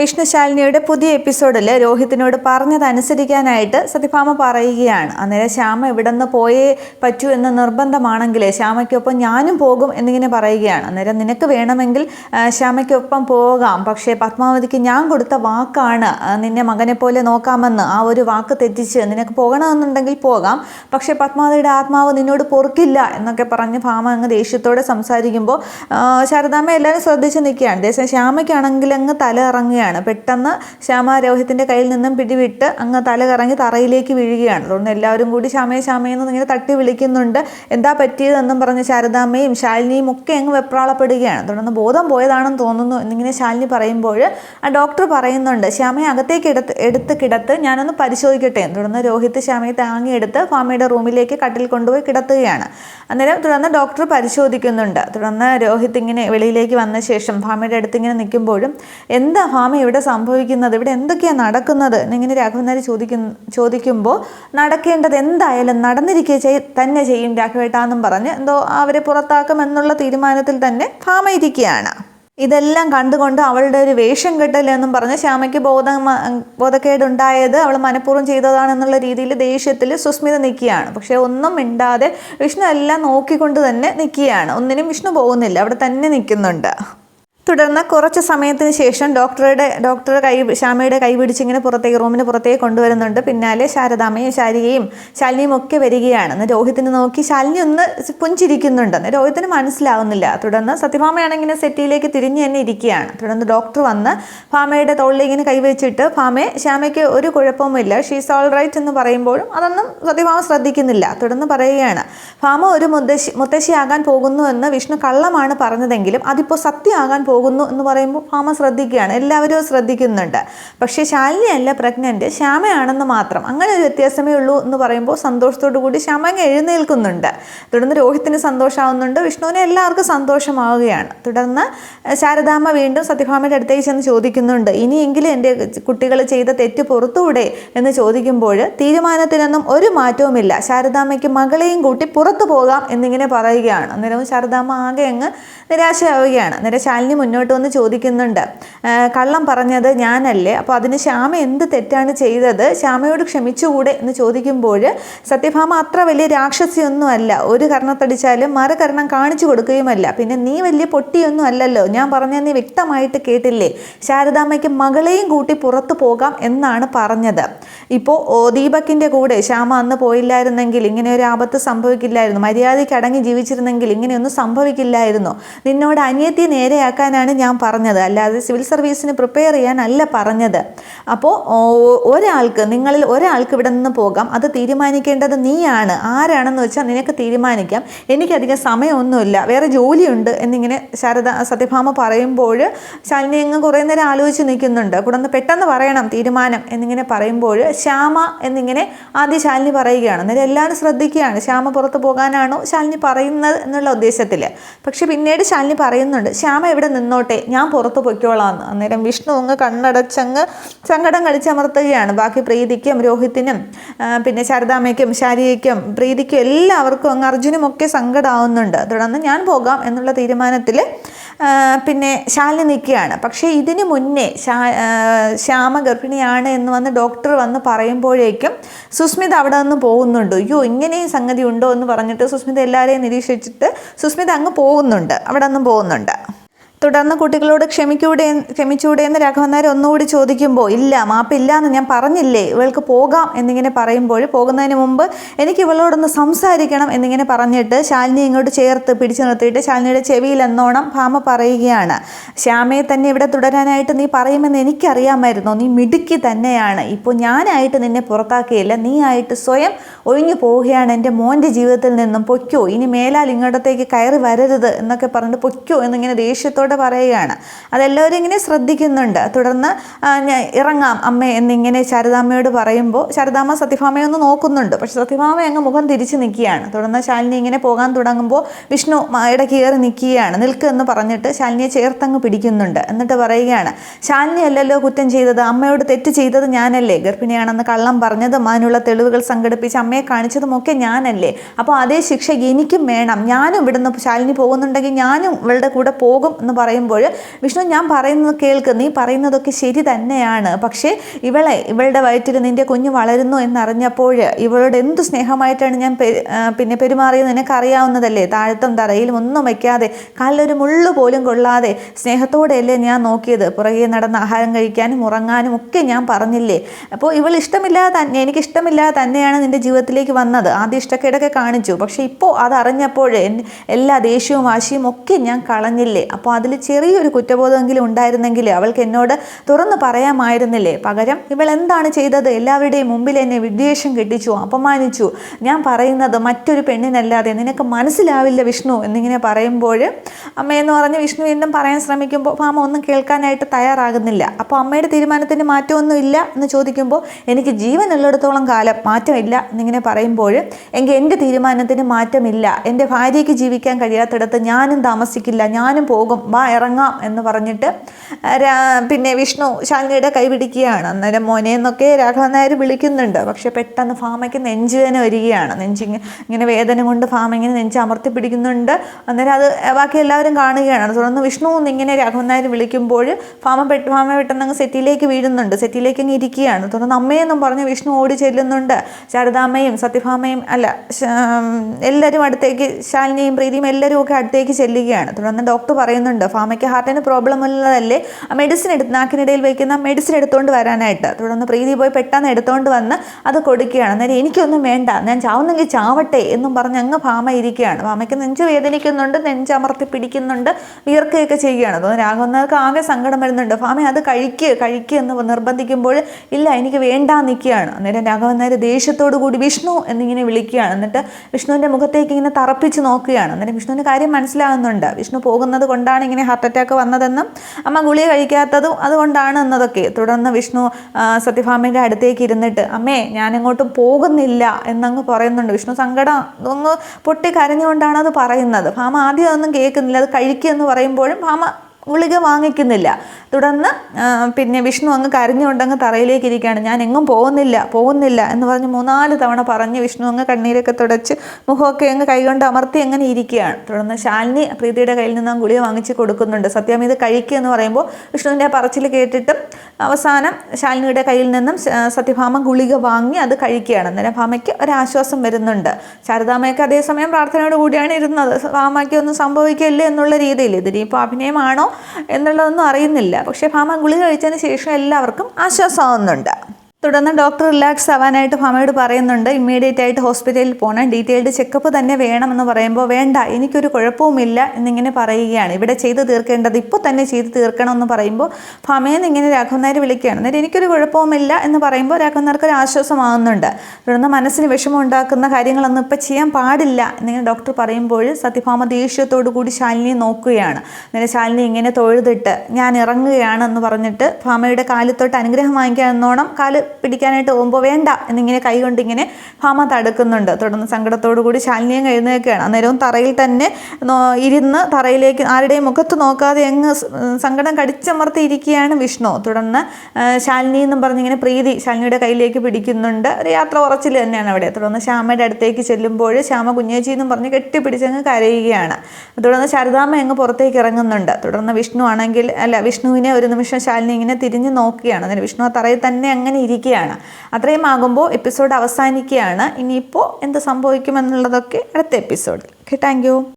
വിഷ്ണുശാലിനിയുടെ പുതിയ എപ്പിസോഡിൽ രോഹിത്തിനോട് പറഞ്ഞതനുസരിക്കാനായിട്ട് സത്യഭാമ പറയുകയാണ്. അന്നേരം ശ്യാമ ഇവിടെ നിന്ന് പോയേ പറ്റൂ എന്ന് നിർബന്ധമാണെങ്കിൽ ശ്യാമയ്ക്കൊപ്പം ഞാനും പോകും എന്നിങ്ങനെ പറയുകയാണ്. അന്നേരം നിനക്ക് വേണമെങ്കിൽ ശ്യാമയ്ക്കൊപ്പം പോകാം. പക്ഷേ പത്മാവതിക്ക് ഞാൻ കൊടുത്ത വാക്കാണ് നിന്നെ മകനെ പോലെ നോക്കാമെന്ന് ആ ഒരു വാക്ക് തെറ്റിച്ച് നിനക്ക് പോകണമെന്നുണ്ടെങ്കിൽ പോകാം. പക്ഷേ പത്മാവതിയുടെ ആത്മാവ് നിന്നോട് പൊറുക്കില്ല എന്നൊക്കെ പറഞ്ഞ് ഭാമ അങ്ങ് ദേഷ്യത്തോടെ സംസാരിക്കുമ്പോൾ ശാരദാമ്മ എല്ലാവരും ശ്രദ്ധിച്ച് നിൽക്കുകയാണ്. ദേശം ശ്യാമയ്ക്കാണെങ്കിൽ അങ്ങ് തല ഇറങ്ങുകയാണ്. പെട്ടെന്ന് ശ്യാമ രോഹിത്തിന്റെ കയ്യിൽ നിന്നും പിടിവിട്ട് അങ്ങ് തല കറങ്ങി തറയിലേക്ക് വീഴുകയാണ്. അതുകൊണ്ട് എല്ലാവരും കൂടി ശ്യാമയെ ശ്യാമയെന്ന് ഇങ്ങനെ തട്ടി വിളിക്കുന്നുണ്ട്. എന്താ പറ്റിയതെന്നും പറഞ്ഞ് ശാരദാമ്മയും ശാലിനിയും ഒക്കെ അങ്ങ് വെപ്രാളപ്പെടുകയാണ്. തുടർന്ന് ബോധം പോയതാണെന്ന് തോന്നുന്നു എന്നിങ്ങനെ ശാലിനി പറയുമ്പോൾ ആ ഡോക്ടർ പറയുന്നുണ്ട് ശ്യാമയെ അകത്തേക്ക് എടുത്ത് എടുത്ത് കിടത്ത് ഞാനൊന്ന് പരിശോധിക്കട്ടെ. തുടർന്ന് രോഹിത് ശ്യാമയെ താങ്ങിയെടുത്ത് ഫാമയുടെ റൂമിലേക്ക് കട്ടിൽ കൊണ്ടുപോയി കിടത്തുകയാണ്. അന്നേരം തുടർന്ന് ഡോക്ടർ പരിശോധിക്കുന്നുണ്ട്. തുടർന്ന് രോഹിത് ഇങ്ങനെ വെളിയിലേക്ക് വന്ന ശേഷം ഫാമയുടെ അടുത്ത് ഇങ്ങനെ നിൽക്കുമ്പോഴും എന്താ ഫാമ ഇവിടെ സംഭവിക്കുന്നത്? ഇവിടെ എന്തൊക്കെയാണ് നടക്കുന്നത്? എന്നിങ്ങനെ രാഘവനാരി ചോദിക്കുന്നു ചോദിക്കുമ്പോൾ നടക്കേണ്ടത് എന്തായാലും നടന്നിരിക്കുക ചെയ് തന്നെ ചെയ്യും രാഘവേട്ടാന്നും പറഞ്ഞ് എന്തോ അവരെ പുറത്താക്കും എന്നുള്ള തീരുമാനത്തിൽ തന്നെ ഭാമയിരിക്കുകയാണ്. ഇതെല്ലാം കണ്ടുകൊണ്ട് അവളുടെ ഒരു വേഷം കെട്ടലെന്നും പറഞ്ഞ് ശ്യാമയ്ക്ക് ബോധ ബോധക്കേടുണ്ടായത് അവൾ മനഃപൂർവം ചെയ്തതാണെന്നുള്ള രീതിയിൽ ദേഷ്യത്തിൽ സുസ്മിത നിൽക്കുകയാണ്. പക്ഷേ ഒന്നും മിണ്ടാതെ വിഷ്ണു എല്ലാം നോക്കിക്കൊണ്ട് തന്നെ നിൽക്കുകയാണ്. ഒന്നിനും വിഷ്ണു പോകുന്നില്ല. അവിടെ തന്നെ നിൽക്കുന്നുണ്ട്. തുടർന്ന് കുറച്ച് സമയത്തിന് ശേഷം ഡോക്ടറുടെ ഡോക്ടർ കൈ ശ്യാമയുടെ കൈ പിടിച്ച് ഇങ്ങനെ പുറത്തേക്ക് റൂമിന് പുറത്തേക്ക് കൊണ്ടുവരുന്നുണ്ട്. പിന്നാലെ ശാരദാമ്മയും ശാരികയും ശാലിനിയും ഒക്കെ വരികയാണ്. എന്ന് രോഹിത്തിനെ നോക്കി ശാലിനി ഒന്ന് പുഞ്ചിരിക്കുന്നുണ്ട്. എന്ന് രോഹിത്തിന് മനസ്സിലാവുന്നില്ല. തുടർന്ന് സത്യഭാമയാണെങ്കിൽ ഇങ്ങനെ സെറ്റിയിലേക്ക് തിരിഞ്ഞു തന്നെ ഇരിക്കുകയാണ്. തുടർന്ന് ഡോക്ടർ വന്ന് ഭാമയുടെ തോളിൽ ഇങ്ങനെ കൈവച്ചിട്ട് ഭാമയെ ശ്യാമയ്ക്ക് ഒരു കുഴപ്പവുമില്ല. ഷീസ് ഓൾ റൈറ്റ് എന്ന് പറയുമ്പോഴും അതൊന്നും സത്യഭാമ ശ്രദ്ധിക്കുന്നില്ല. തുടർന്ന് പറയുകയാണ് ഭാമ ഒരു മുത്തശ്ശി മുത്തശ്ശിയാകാൻ പോകുന്നു എന്ന് വിഷ്ണു കള്ളമാണ് പറഞ്ഞതെങ്കിലും അതിപ്പോൾ സത്യമാകാൻ പോകുന്നു എന്ന് പറയുമ്പോൾ ഭാമ ശ്രദ്ധിക്കുകയാണ്. എല്ലാവരും ശ്രദ്ധിക്കുന്നുണ്ട്. പക്ഷേ ശാലിനിയല്ല പ്രഗ്നന്റ് ശ്യാമയാണെന്ന് മാത്രം. അങ്ങനെ ഒരു വ്യത്യാസമേ ഉള്ളൂ എന്ന് പറയുമ്പോൾ സന്തോഷത്തോടു കൂടി ശ്യാമ അങ്ങ് എഴുന്നേൽക്കുന്നുണ്ട്. തുടർന്ന് രോഹിത്തിന് സന്തോഷമാവുന്നുണ്ട്. വിഷ്ണുവിന് എല്ലാവർക്കും സന്തോഷമാവുകയാണ്. തുടർന്ന് ശാരദാമ്മ വീണ്ടും സത്യഭാമയുടെ അടുത്തേക്ക് ചെന്ന് ചോദിക്കുന്നുണ്ട്. ഇനിയെങ്കിലും എന്റെ കുട്ടികൾ ചെയ്ത തെറ്റ് പുറത്തുകൂടെ എന്ന് ചോദിക്കുമ്പോൾ തീരുമാനത്തിനൊന്നും ഒരു മാറ്റവുമില്ല. ശാരദാമ്മയ്ക്ക് മകളെയും കൂട്ടി പുറത്തു പോകാം എന്നിങ്ങനെ പറയുകയാണ്. അന്നേരവും ശാരദാമ്മ ആകെ അങ്ങ് നിരാശയാവുകയാണ്. അന്നേരം ശാലിനി മുന്നോട്ട് വന്ന് ചോദിക്കുന്നുണ്ട്. "ആ, കള്ളം പറഞ്ഞത് ഞാനല്ലേ? അപ്പോൾ അതിന് ശ്യാമ എന്ത് തെറ്റാണ് ചെയ്തത്? ശ്യാമയോട് ക്ഷമിച്ചുകൂടെ എന്ന് ചോദിക്കുമ്പോൾ സത്യഭാമ അത്ര വലിയ രാക്ഷസിയൊന്നുമല്ല ഒരു കർണത്തടിച്ചാലും മറുകരണം കാണിച്ചു കൊടുക്കുകയുമല്ല. പിന്നെ നീ വലിയ പൊട്ടിയൊന്നും അല്ലല്ലോ. ഞാൻ പറഞ്ഞ നീ വ്യക്തമായിട്ട് കേട്ടില്ലേ? ശാരദാമ്മയ്ക്ക് മകളെയും കൂട്ടി പുറത്തു പോകാം എന്നാണ് പറഞ്ഞത്. ഇപ്പോൾ ദീപക്കിന്റെ കൂടെ ശ്യാമ അന്ന് പോയില്ലായിരുന്നെങ്കിൽ ഇങ്ങനെ ഒരു ആപത്ത് സംഭവിക്കില്ലായിരുന്നു. മര്യാദയ്ക്ക് അടങ്ങി ജീവിച്ചിരുന്നെങ്കിൽ ഇങ്ങനെയൊന്നും സംഭവിക്കില്ലായിരുന്നു. നിന്നോട് അനിയത്തിയെ നേരെയാക്കാനാണ് ഞാൻ പറഞ്ഞത്. അല്ലാതെ സിവിൽ സർവീസിന് പ്രിപ്പയർ ചെയ്യാനല്ല പറഞ്ഞത്. അപ്പോൾ ഒരാൾക്ക് നിങ്ങളിൽ ഒരാൾക്ക് ഇവിടെ നിന്ന് പോകാം. അത് തീരുമാനിക്കേണ്ടത് നീയാണ്. ആരാണെന്ന് വെച്ചാൽ നിനക്ക് തീരുമാനിക്കാം. എനിക്കധികം സമയമൊന്നുമില്ല. വേറെ ജോലിയുണ്ട് എന്നിങ്ങനെ ശാരദ സത്യഭാമ പറയുമ്പോൾ ശാലിനി അങ്ങ് കുറേ നേരം ആലോചിച്ച് നിൽക്കുന്നുണ്ട്. കൂടെ പെട്ടെന്ന് പറയണം തീരുമാനം എന്നിങ്ങനെ പറയുമ്പോൾ ശ്യാമ എന്നിങ്ങനെ ആദ്യം ശാലിനി പറയുകയാണ്. അന്നേരം എല്ലാവരും ശ്രദ്ധിക്കുകയാണ്. ശ്യാമ പുറത്ത് പോകാനാണോ ശാലിനി പറയുന്നത് എന്നുള്ള ഉദ്ദേശത്തിൽ. പക്ഷേ പിന്നീട് ശാലിനി പറയുന്നുണ്ട് ശ്യാമ ഇവിടെ നിന്നോട്ടെ ഞാൻ പുറത്ത് പൊയ്ക്കോളാം. അന്നേരം വിഷ്ണു അങ്ങ് കണ്ണടച്ചങ്ങ് സങ്കടം കളിച്ചമർത്തുകയാണ് ബാക്കി പ്രീതിക്കും രോഹിത്തിനും പിന്നെ ശാരദാമ്മയ്ക്കും ശാരികയ്ക്കും പ്രീതിക്കും എല്ലാവർക്കും അങ്ങ് അർജുനുമൊക്കെ സങ്കടമാവുന്നുണ്ട് തുടർന്ന് ഞാൻ പോകാം എന്നുള്ള തീരുമാനത്തിൽ പിന്നെ ശാലിനി നിൽക്കുകയാണ്. പക്ഷേ ഇതിനു മുന്നേ ശ്യാമ ഗർഭിണിയാണ് എന്ന് വന്ന് ഡോക്ടർ വന്ന് പറയുമ്പോഴേക്കും സുസ്മിത അവിടെ നിന്ന് പോകുന്നുണ്ട്. അയ്യോ ഇങ്ങനെയും സംഗതി ഉണ്ടോ? എന്ന് പറഞ്ഞിട്ട് സുസ്മിത എല്ലാവരെയും നിരീക്ഷിച്ചിട്ട് സുസ്മിത അങ്ങ് പോകുന്നുണ്ട്. അവിടെ നിന്ന് പോകുന്നുണ്ട്. തുടർന്ന് കുട്ടികളോട് ക്ഷമിക്കൂടെ ക്ഷമിച്ചൂടെ എന്ന് രാഘവന്നാർ ഒന്നുകൂടി ചോദിക്കുമ്പോൾ ഇല്ല മാപ്പില്ല എന്ന് ഞാൻ പറഞ്ഞില്ലേ ഇവൾക്ക് പോകാം എന്നിങ്ങനെ പറയുമ്പോൾ പോകുന്നതിന് മുമ്പ് എനിക്ക് ഇവളോടൊന്ന് സംസാരിക്കണം എന്നിങ്ങനെ പറഞ്ഞിട്ട് ശാലിനി ഇങ്ങോട്ട് ചേർത്ത് പിടിച്ചു നിർത്തിയിട്ട് ശാലിനിയുടെ ചെവിയിൽ എന്നോണം ഭാമ പറയുകയാണ്. ശ്യാമയെ തന്നെ ഇവിടെ തുടരാനായിട്ട് നീ പറയുമെന്ന് എനിക്കറിയാമായിരുന്നു. നീ മിടുക്കി തന്നെയാണ്. ഇപ്പോൾ ഞാനായിട്ട് നിന്നെ പുറത്താക്കിയില്ല. നീ ആയിട്ട് സ്വയം ഒഴിഞ്ഞു പോവുകയാണ്. എന്റെ മോന്റെ ജീവിതത്തിൽ നിന്നും പൊയ്ക്കോ. ഇനി മേലാൽ ഇങ്ങോട്ടത്തേക്ക് കയറി വരരുത് എന്നൊക്കെ പറഞ്ഞിട്ട് പൊയ്ക്കോ എന്നിങ്ങനെ ദേഷ്യത്തോടെ പറയുകയാണ്. അതെല്ലാവരും ഇങ്ങനെ ശ്രദ്ധിക്കുന്നുണ്ട്. തുടർന്ന് ഞാൻ ഇറങ്ങാം അമ്മ എന്നിങ്ങനെ ശാരദാമ്മയോട് പറയുമ്പോൾ ശാരദാമ്മ സത്യഭാമയെ ഒന്ന് നോക്കുന്നുണ്ട്. പക്ഷെ സത്യഭാമ അങ്ങ് മുഖം തിരിച്ച് നിൽക്കുകയാണ്. തുടർന്ന് ശാലിനി ഇങ്ങനെ പോകാൻ തുടങ്ങുമ്പോൾ വിഷ്ണു മായയുടെ കയറി നിൽക്കുകയാണ്. നിൽക്ക് എന്ന് പറഞ്ഞിട്ട് ശാലിനിയെ ചേർത്തങ്ങ് പിടിക്കുന്നുണ്ട്. എന്നിട്ട് പറയുകയാണ് ശാലിനി അല്ലല്ലോ കുറ്റം ചെയ്തത്. അമ്മയോട് തെറ്റ് ചെയ്തത് ഞാനല്ലേ? ഗർഭിണിയാണെന്ന് കള്ളം പറഞ്ഞതും അതിനുള്ള തെളിവുകൾ സംഘടിപ്പിച്ച് അമ്മയെ കാണിച്ചതുമൊക്കെ ഞാനല്ലേ? അപ്പോൾ അതേ ശിക്ഷ എനിക്കും വേണം. ഞാനും ഇവിടുന്ന് ശാലിനി പോകുന്നുണ്ടെങ്കിൽ ഞാനും ഇവളുടെ കൂടെ പോകും എന്ന് പറയുമ്പോൾ വിഷ്ണു ഞാൻ പറയുന്നത് കേൾക്ക്. നീ പറയുന്നതൊക്കെ ശരി തന്നെയാണ്. പക്ഷേ ഇവളെ ഇവളുടെ വയറ്റിൽ നിന്റെ കുഞ്ഞ് വളരുന്നു എന്നറിഞ്ഞപ്പോൾ ഇവളോട് എന്ത് സ്നേഹമായിട്ടാണ് ഞാൻ പിന്നെ പെരുമാറിയത്? നിനക്കറിയാവുന്നതല്ലേ? താഴത്തും തറയിലും ഒന്നും വയ്ക്കാതെ കാലിലൊരു മുള്ളു പോലും കൊള്ളാതെ സ്നേഹത്തോടെയല്ലേ ഞാൻ നോക്കിയത്? പുറകെ നടന്ന് ആഹാരം കഴിക്കാനും ഉറങ്ങാനും ഒക്കെ ഞാൻ പറഞ്ഞില്ലേ? അപ്പോൾ ഇവൾ ഇഷ്ടമില്ലാതെ തന്നെ എനിക്ക് ഇഷ്ടമില്ലാതെ തന്നെയാണ് നിന്റെ ജീവിതത്തിലേക്ക് വന്നത്. ആദ്യം ഇഷ്ടക്കേടൊക്കെ കാണിച്ചു. പക്ഷേ ഇപ്പോൾ അത് അറിഞ്ഞപ്പോൾ എൻ- എല്ലാ ദേഷ്യവും വാശിയും ഒക്കെ ഞാൻ കളഞ്ഞില്ലേ? അപ്പോൾ അതിൽ ചെറിയൊരു കുറ്റബോധമെങ്കിലും ഉണ്ടായിരുന്നെങ്കിൽ അവൾക്ക് എന്നോട് തുറന്നു പറയാമായിരുന്നില്ലേ? പകരം ഇവൾ എന്താണ് ചെയ്തത്? എല്ലാവരുടെയും മുമ്പിൽ എന്നെ വിദ്വേഷം കെട്ടിച്ചു അപമാനിച്ചു. ഞാൻ പറയുന്നത് മറ്റൊരു പെണ്ണിനല്ലാതെ നിനക്ക് മനസ്സിലാവില്ല വിഷ്ണു എന്നിങ്ങനെ പറയുമ്പോൾ അമ്മയെന്ന് പറഞ്ഞ് വിഷ്ണു വീണ്ടും പറയാൻ ശ്രമിക്കുമ്പോൾ അമ്മ ഒന്നും കേൾക്കാനായിട്ട് തയ്യാറാകുന്നില്ല. അപ്പോൾ അമ്മയുടെ തീരുമാനത്തിന് മാറ്റമൊന്നും ഇല്ല എന്ന് ചോദിക്കുമ്പോൾ എനിക്ക് ജീവനുള്ളിടത്തോളം കാലം മാറ്റമില്ല എന്നിങ്ങനെ പറയുമ്പോൾ എങ്കിൽ എന്റെ തീരുമാനത്തിന് മാറ്റമില്ല. എന്റെ ഭാര്യയ്ക്ക് ജീവിക്കാൻ കഴിയാത്തിടത്ത് ഞാനും താമസിക്കില്ല ഞാനും പോകും. വാ ഇറങ്ങാം എന്ന് പറഞ്ഞിട്ട് പിന്നെ വിഷ്ണു ശാങ്കയുടെ കൈ പിടിക്കുകയാണ്. അന്നേരം മോനെ എന്നൊക്കെ രാഘവൻ നായർ വിളിക്കുന്നുണ്ട്. പക്ഷെ പെട്ടെന്ന് ഫാമയ്ക്ക് നെഞ്ചുവേദന വരികയാണ്. നെഞ്ചിങ് ഇങ്ങനെ വേദന കൊണ്ട് ഫാമ ഇങ്ങനെ നെഞ്ച് അമർത്തി പിടിക്കുന്നുണ്ട്. അന്നേരം അത് ബാക്കി എല്ലാവരും കാണുകയാണ്. തുടർന്ന് വിഷ്ണു ഇങ്ങനെ രാഘവൻ നായർ വിളിക്കുമ്പോൾ ഫാമ പെട്ട് ഫാമ പെട്ടെന്ന് അങ്ങ് സെറ്റിലേക്ക് വീഴുന്നുണ്ട്. സെറ്റിലേക്ക് അങ്ങ് ഇരിക്കുകയാണ്. തുടർന്ന് അമ്മയെന്നും പറഞ്ഞ് വിഷ്ണു ഓടി ചെല്ലുന്നുണ്ട്. ശാരദാമ്മയും സത്യഭാമയും അല്ല എല്ലാവരും അടുത്തേക്ക് ശാലിനിയും പ്രീതിയും എല്ലാവരും ഒക്കെ അടുത്തേക്ക് ചെല്ലുകയാണ്. തുടർന്ന് ഡോക്ടർ പറയുന്നുണ്ട് ഫാമയ്ക്ക് ഹാർട്ടിന് പ്രോബ്ലം ഉള്ളതല്ലേ? ആ മെഡിസിൻ എടുത്ത് നാക്കിനിടയിൽ വയ്ക്കുന്ന മെഡിസിൻ എടുത്തുകൊണ്ട് വരാനായിട്ട്. തുടർന്ന് പ്രീതി പോയി പെട്ടെന്ന് എടുത്തുകൊണ്ട് വന്ന് അത് കൊടുക്കുകയാണ്. അന്നേരം എനിക്കൊന്നും വേണ്ട ഞാൻ ചാവുന്നെങ്കിൽ ചാവട്ടെ എന്നും പറഞ്ഞ് അങ്ങ് ഫാമ ഇരിക്കുകയാണ്. ഫാമയ്ക്ക് നെഞ്ച് വേദനിക്കുന്നുണ്ട് നെഞ്ച് അമർത്തി പിടിക്കുന്നുണ്ട് വിയർക്കുകയൊക്കെ ചെയ്യുകയാണ്. തോന്നുന്നു രാഘവന്നർക്ക് ആകെ സങ്കടം വരുന്നുണ്ട്. ഫാമ അത് കഴിക്കുക കഴിക്കുക എന്ന് നിർബന്ധിക്കുമ്പോൾ ഇല്ല എനിക്ക് വേണ്ട നിൽക്കുകയാണ്. അന്നേരം രാഘവൻ നായർ ദേഷ്യത്തോടു കൂടി വിഷ്ണു എന്നിങ്ങനെ വിളിക്കുകയാണ്. എന്നിട്ട് വിഷ്ണുവിന്റെ മുഖത്തേക്ക് ഇങ്ങനെ തറപ്പിച്ച് നോക്കുകയാണ്. അന്നേരം വിഷ്ണുവിന് കാര്യം മനസ്സിലാകുന്നുണ്ട്. വിഷ്ണു പോകുന്നത് കൊണ്ടാണ് ഹാർട്ട് അറ്റാക്ക് വന്നതെന്നും അമ്മ ഗുളിക കഴിക്കാത്തതും അതുകൊണ്ടാണ് എന്നതൊക്കെ. തുടർന്ന് വിഷ്ണു സത്യഭാമിന്റെ അടുത്തേക്ക് ഇരുന്നിട്ട് അമ്മേ ഞാനിങ്ങോട്ടും പോകുന്നില്ല എന്നങ്ങ് പറയുന്നുണ്ട്. വിഷ്ണു സങ്കടം ഒന്ന് പൊട്ടി കരഞ്ഞുകൊണ്ടാണ് അത് പറയുന്നത്. ഭാമ ആദ്യം അതൊന്നും കേൾക്കുന്നില്ല. അത് കഴിക്കുക എന്ന് പറയുമ്പോഴും ഭാമ ഗുളിക വാങ്ങിക്കുന്നില്ല. തുടർന്ന് പിന്നെ വിഷ്ണു അങ്ങ് കരഞ്ഞുകൊണ്ടങ്ങ് തറയിലേക്ക് ഇരിക്കുകയാണ് ഞാൻ എങ്ങും പോകുന്നില്ല പോകുന്നില്ല എന്ന് പറഞ്ഞ് മൂന്നാൽ തവണ പറഞ്ഞ് വിഷ്ണു അങ്ങ് കണ്ണീരൊക്കെ തുടച്ച് മുഖമൊക്കെ അങ്ങ് കൈകൊണ്ട് അമർത്തി അങ്ങനെ ഇരിക്കുകയാണ്. തുടർന്ന് ശാലിനി പ്രീതിയുടെ കയ്യിൽ നിന്ന് ആ ഗുളിക വാങ്ങിച്ച് കൊടുക്കുന്നുണ്ട്. സത്യം ഇത് കഴിക്കുക എന്ന് പറയുമ്പോൾ വിഷ്ണുവിന്റെ പറച്ചിൽ കേട്ടിട്ടും അവസാനം ശാലിനിയുടെ കയ്യിൽ നിന്നും സത്യഭാമ ഗുളിക വാങ്ങി അത് കഴിക്കുകയാണ്. അന്നേരം ഭാമയ്ക്ക് ഒരാശ്വാസം വരുന്നുണ്ട്. ശാരദാമയ്ക്ക് അതേസമയം പ്രാർത്ഥനയോട് കൂടിയാണ് ഇരുന്നത്. ഭാമയ്ക്ക് ഒന്നും സംഭവിക്കില്ല എന്നുള്ള രീതിയിൽ. ഇതിനിപ്പോൾ അഭിനയമാണോ? എന്നുള്ളതൊന്നും അറിയുന്നില്ല. പക്ഷേ ഭാമ ഗുളിക കഴിച്ചതിന് ശേഷം എല്ലാവർക്കും ആശ്വാസമാവുന്നുണ്ട്. തുടർന്ന് ഡോക്ടർ റിലാക്സ് ആവാനായിട്ട് ഭാമയോട് പറയുന്നുണ്ട്. ഇമ്മീഡിയറ്റ് ആയിട്ട് ഹോസ്പിറ്റലിൽ പോകണം ഡീറ്റെയിൽഡ് ചെക്കപ്പ് തന്നെ വേണമെന്ന് പറയുമ്പോൾ വേണ്ട എനിക്കൊരു കുഴപ്പവുമില്ല എന്നിങ്ങനെ പറയുകയാണ്. ഇവിടെ ചെയ്ത് തീർക്കേണ്ടത് ഇപ്പോൾ തന്നെ ചെയ്ത് തീർക്കണം എന്ന് പറയുമ്പോൾ ഭാമയെന്ന് ഇങ്ങനെ രാഘവൻ നായർ വിളിക്കുകയാണ്. എന്നിട്ട് എനിക്കൊരു കുഴപ്പവുമില്ല എന്ന് പറയുമ്പോൾ രാഘവൻ നായർക്ക് ഒരു ആശ്വാസമാകുന്നുണ്ട്. തുടർന്ന് മനസ്സിന് വിഷമം ഉണ്ടാക്കുന്ന കാര്യങ്ങളൊന്നും ഇപ്പോൾ ചെയ്യാൻ പാടില്ല എന്നിങ്ങനെ ഡോക്ടർ പറയുമ്പോൾ സത്യഭാമ ദേഷ്യത്തോടു കൂടി ശാലിനിയെ നോക്കുകയാണ്. അങ്ങനെ ശാലിനി ഇങ്ങനെ തൊഴുതിട്ട് ഞാൻ ഇറങ്ങുകയാണ് എന്ന് പറഞ്ഞിട്ട് ഭാമയുടെ കാലത്തോട്ട് അനുഗ്രഹം വാങ്ങിക്കാൻ എന്നോണം കാൽ പിടിക്കാനായിട്ട് പോകുമ്പോൾ വേണ്ട എന്നിങ്ങനെ കൈകൊണ്ട് ഇങ്ങനെ ഭാമ തടുക്കുന്നുണ്ട്. തുടർന്ന് സങ്കടത്തോടു കൂടി ശാലിനിയും എഴുന്നേൽക്കുകയാണ്. അന്നേരവും തറയിൽ തന്നെ ഇരുന്ന് തറയിലേക്ക് ആരുടെയും മുഖത്ത് നോക്കാതെ അങ്ങ് സങ്കടം കടിച്ചമർത്തിയിരിക്കുകയാണ് വിഷ്ണു. തുടർന്ന് ശാലിനി എന്നും പറഞ്ഞിങ്ങനെ പ്രീതി ശാലിനിയുടെ കയ്യിലേക്ക് പിടിക്കുന്നുണ്ട്. ഒരു യാത്ര ഉറച്ചിൽ തന്നെയാണ് അവിടെ. തുടർന്ന് ശ്യാമയുടെ അടുത്തേക്ക് ചെല്ലുമ്പോൾ ശ്യാമ കുഞ്ഞേച്ചി എന്നും പറഞ്ഞ് കെട്ടിപ്പിടിച്ചങ്ങ് കരയുകയാണ്. തുടർന്ന് ശാരദാമ്മ അങ്ങ് പുറത്തേക്ക് ഇറങ്ങുന്നുണ്ട്. തുടർന്ന് വിഷ്ണു ആണെങ്കിൽ അല്ല വിഷ്ണുവിനെ ഒരു നിമിഷം ശാലിനി ഇങ്ങനെ തിരിഞ്ഞ് നോക്കുകയാണ്. അന്നേരം വിഷ്ണു ആ തറയിൽ തന്നെ അങ്ങനെ ഇരിക്കുകയാണ് അത്രയും ആകുമ്പോൾ എപ്പിസോഡ് അവസാനിക്കുകയാണ്. ഇനിയിപ്പോൾ എന്ത് സംഭവിക്കുമെന്നുള്ളതൊക്കെ അടുത്ത എപ്പിസോഡിൽ ഓക്കെ താങ്ക് യു